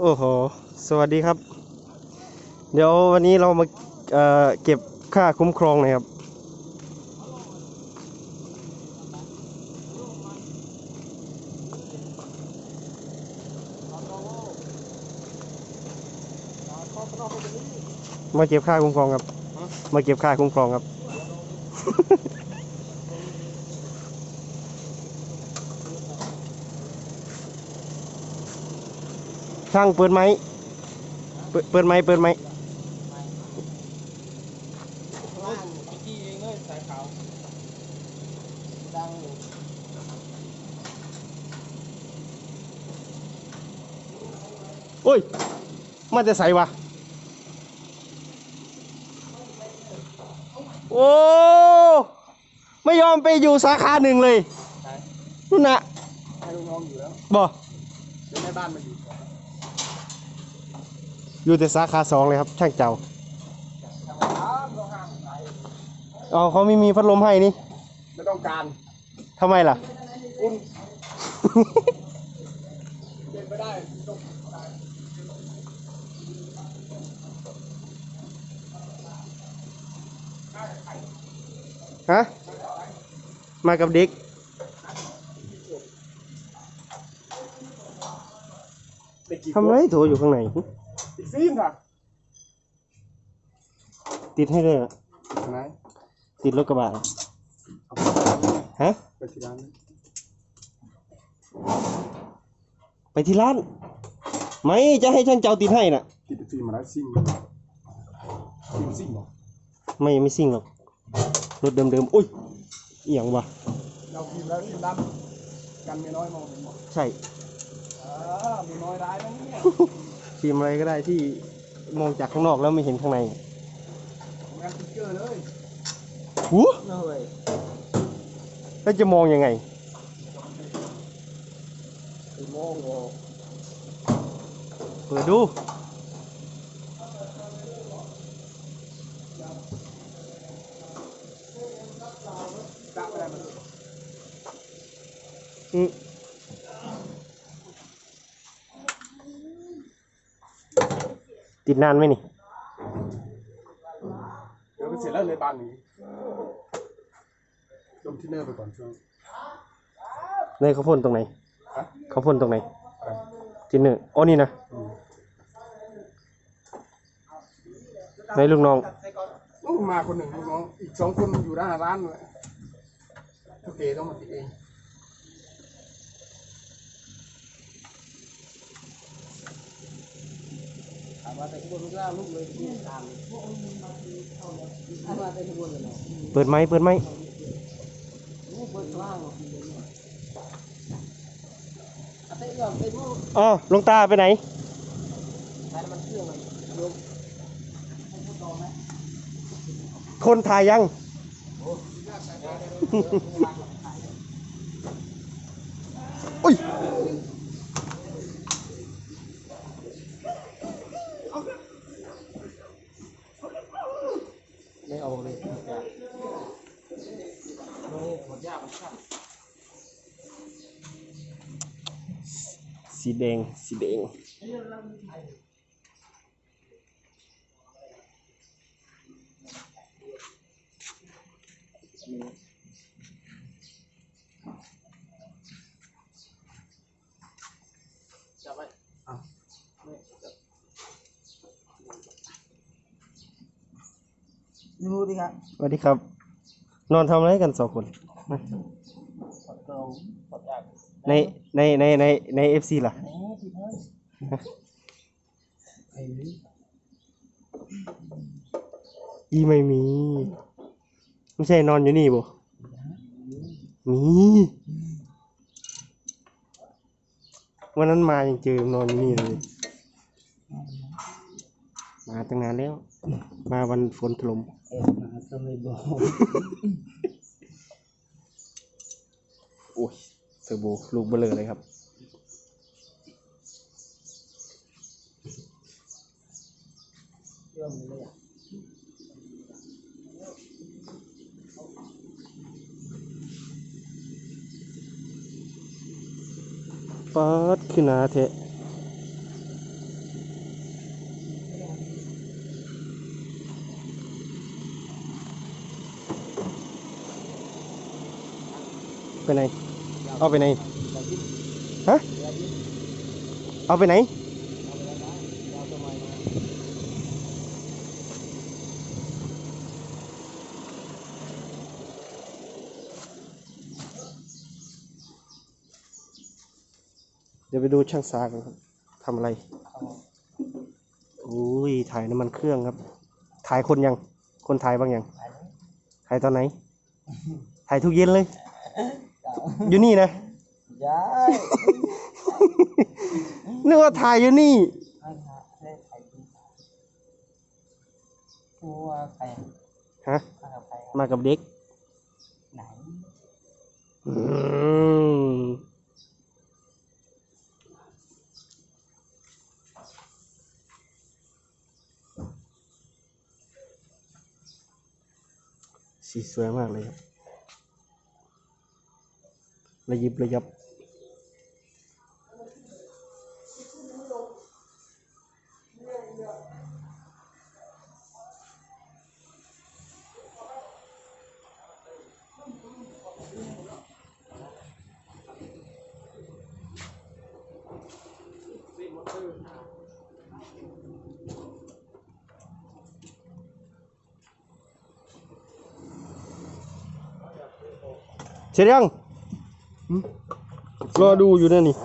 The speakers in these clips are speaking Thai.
โอ้โห สวัสดีครับ เดี๋ยววันนี้เรามาเอ่อเก็บค่าคุ้มครองหน่อยครับ มาเก็บค่าคุ้มครองครับ มาเก็บค่าคุ้มครองครับ ช่างเปิดไหมเปิดเปิดไหมเปิดไหมที่เองเลยสายขาวดังอยู่โอ้ยมาจะใส่วะโอ้ไม่ยอมไปอยู่สาขาหนึ่งเลยใช่นู่นนะให้ลูกน้องอยู่แล้วบ่เดี๋ยวแม่บ้านมาอยู่ อยู่แต่สาขาสองเลยครับ ช่างเจ้าทำร้านก็ห้ามใส่อ๋อเขาไม่มีพัดลมให้นี่ไม่ต้องการทำไมล่ะอุ่นเป็นไปได้ต้องได้ฮะ มากับเด็กเด็กกี่ทำไรโถอยู่ข้างใน อีกฟิล์มค่ะติดให้เลยเหรอไหนติดรถกระบะเหรอฮะ ไปที่ร้านไปที่ร้าน ไม่จะให้ช่างเจ้าติดให้น่ะ ติดฟิล์มมาแล้วซิ่งฟิล์มซิ่งเหรอไม่ไม่ซิ่งหรอก รถเดิมๆอุ้ยอหย่างวะเราฟิล์มแล้วฟิล์มดำกันไม่น้อยมองเห็นหมดใช่อ่ามีน้อยร้ายนะเนี่ย ฟิล์มอะไรก็ได้ที่มองจากข้างนอกแล้วไม่เห็นข้างในงานติ๊กเกอร์เลยหูเลยแล้วจะมองยังไงไอ้โม่งโง่เปิดดูกะไปได้มันอืม ติดนานไหมนี่ เดี๋ยวไปเสร็จแล้วเลยบานนี้ลงที่เนอร์ไปก่อนช่วง เนยเขาพ่นตรงไหน ฮะ เขาพ่นตรงไหนอะไรจินเนอร์อ๋อนี่นะอืมในลูกน้อง อู้มาคนหนึ่งลูกน้อง อีกสองคนอยู่หน้าร้านเลยโอเคต้องมาติดเองถามว่าแต่ขบวนลูกล่าลูกเลยที่ตามถามว่าแต่ขบวนเลยเนาะ เปิดไหมเปิดไหมลูกเปิดล่างอาเต้ยอมเต้ลูกอ๋อหลวงตาไปไหนใช้น้ำมันเครื่องมันโยมคนถ่ายยัง อุ้ย ไม่เอาเลยหมดยากหมดยากมันชัก สีแดง สีแดงจับไว้อะไม่จับดูดิครับสวัสดีครับ นอนทำอะไรกันสองคน ในในในในในเอฟซีล่ะยี่ไม่มี ไม่ใช่นอนอยู่นี่บ่มีวันนั้นมายังเจอนอนอยู่นี่เลย มาตั้งนานแล้ว มาวันฝนถล่มมาทำไมบอก อร์ลูกเบลอเลยครับ ปัดขึ้นหนาเทะไปไหน เอาไปไหนฮะเอาไปไหนเดี๋ยวไปดูช่างสากนครับทำอะไรอุ้ยถ่ายน้ำมันเครื่องครับ ถ่ายคนยัง คนถ่ายบ้างยัง ถ่ายตอนไหน ถ่ายทุกเย็นเลย อยู่นี่นะย้ายนึกว่าถ่ายอยู่นี่ไม่ฮะได้ใครกินกูว่าใครฮะมากับใครครับมากับเด็กไหนอืมสีสวยมากเลยครับ ระยิบระยับเส ร็จยังหึรอดูอยู่นั่นนี่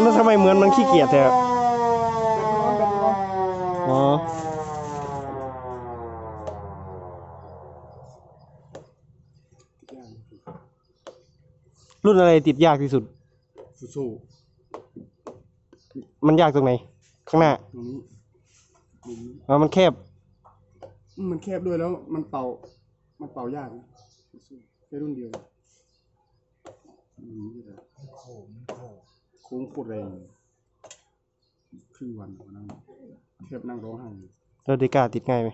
แล้วทำไมเหมือนมันขี้เกียจแท้อะอ๋อรุ่นอะไรติดยากที่สุดฟูซูมันยากตรงไหน ข้างหน้าตรงนี้ตรงนี้อ๋อมันแคบอื มมันแคบด้วยแล้วมันเป่า มันเป่ายากนะฟูซูแค่รุ่นเดียวอืมนี่แหละโขมโขมโค้งโคตรแรงเลยครึ่งวันวันนั่งแทบนั่งร้องไห้เลยแล้วเดก้าติดง่ายไหม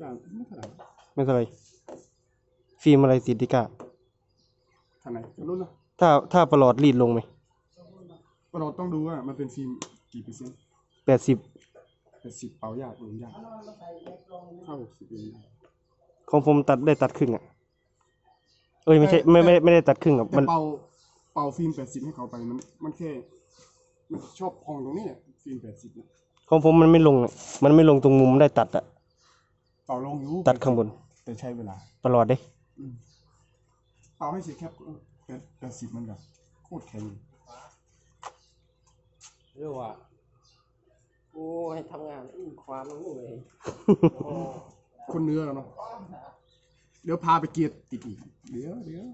จ้างไม่เท่าไหร่ไม่เท่าไหรฟิล์มอะไรติดเดก้าท่านไหนรุ่นนะถ้าถ้าประหลอดรีดลงไหมเราต้องดูว่ามันเป็นฟิล์มกี่เปอร์เซ็นต์แปดสิบ แต่สิบเป่ายากลงยากเข้าสิบเองได้ของผมตัดได้ตัดครึ่งอะ เอ้ยไม่ใช่ไม่ไม่ไม่ได้ตัดครึ่งอะแต่มันเป่าเป่าฟิล์มแปดสิบให้เขาไปมันมันแค่ มันชอบพองตรงนี้เนี่ยฟิล์มแปดสิบเนี่ยของผมมันไม่ลงอะมันไม่ลงตรงมุมได้ตัดอะ เป่าลงอยู่ตัดข้างบนแต่ใช้เวลา ประหลอดเด้เป่าให้เสร็จแค่แปดแปดสิบมันแบบโคตรแข็ง เรื่องว่า กูให้ทำงานอื้อความมันเลยคนเนื้อแล้วเนาะเดี๋ยวพาไปเกียร์ติดอีกเดี๋ยวเดี๋ยว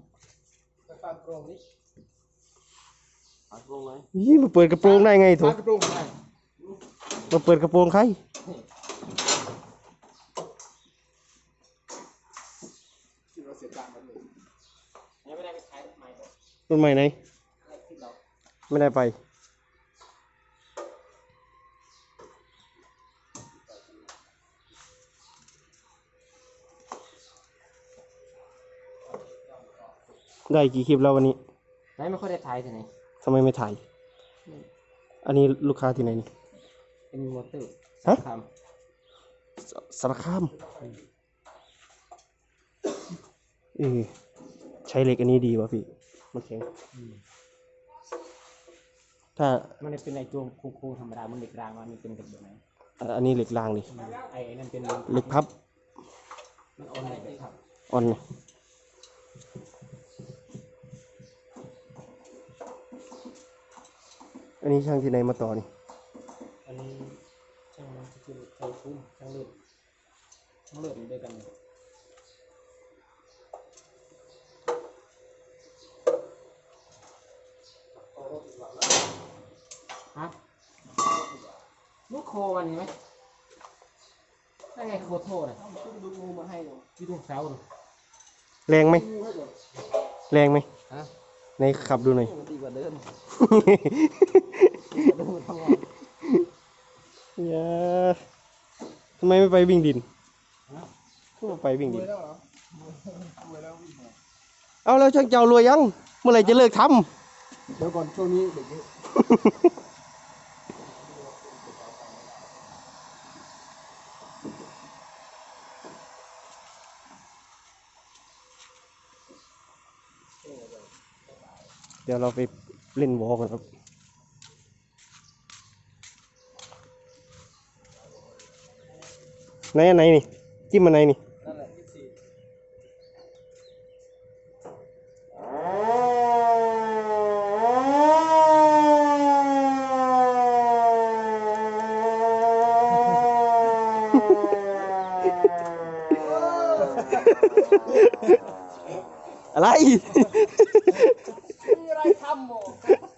ไปฟังโปรงนี้ฟังโปรงไหมยี่มาเปิดกระโปรงได้ไงโถูพากกระโปรงได้มาเปิดกระโปรงใครที่เราเสียตังค์มันเลยยังไม่ได้ไปใช้ใหม่เลยรุ่นใหม่ไหนที่เราไม่ได้ไป ได้กี่คลิปแล้ววันนี้ไหนไม่ค่อยได้ถ่ายที่ไหนทำไมไม่ถ่าย อันนี้ลูกค้าที่ไหนนี่เป็นมอเตอร์ฮะคสสารคามเออใช้เหล็กอันนี้ดีวะพี่ มันแข็งถ้าำมันเป็นไอตัวคูๆธรรมดา มันเด็กรางมันเป็นแบบไหนอะอันนี้เหล็กรางดิไอ้นั่นเป็นเหล็กพับ มันออนไหนครับออน อันนี้ช่างที่ไหนมาต่อนี่ อันนี้ช่างมันคือช่างคุ้มช่างเลือดช่างเลือดอยู่ด้วยกันเนี่ยฮะลูกโคมันไหมนั่นไงโคโทษนะดูงูมาให้ดูที่ตรงเสาดูแรงไหมแรงไหมฮะ ในขับดูหน่อย มันดีกว่าเดิมดูทำไงอย่าทำไมไม่ไปวิ่งดินทำไมไปวิ่งดินแล้วเหรอรวยแล้ววิ่งมาเอาแล้วช่างเจ้ารวยยัง เมื่อไหร่จะเลิกทเดี๋ยวก่อนช่วงนี้เด็กเยอะ เดี๋ยวเราไปเล่นวอลกันครับไหนอันไหนนี่จิ้มอันไหนนี่นั่นแหละยี่สิบอะไร มีอะไรทำโม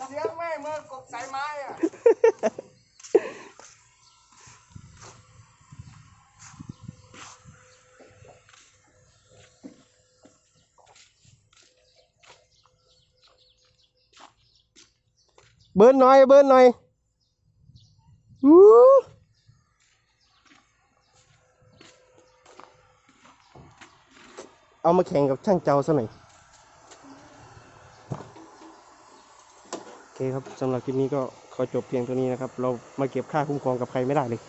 เสียงแม่เมื่อกบสายไม้อะ เบิร์น หน่อยเบิร์นหน่อยอู้เอามาแข่งกับช่างเจ้าซะหน่อย โอเคครับสำหรับคลิปนี้ก็ขอจบเพียงเท่านี้นะครับ เรามาเก็บค่าคุ้มครองกับใครไม่ได้เลย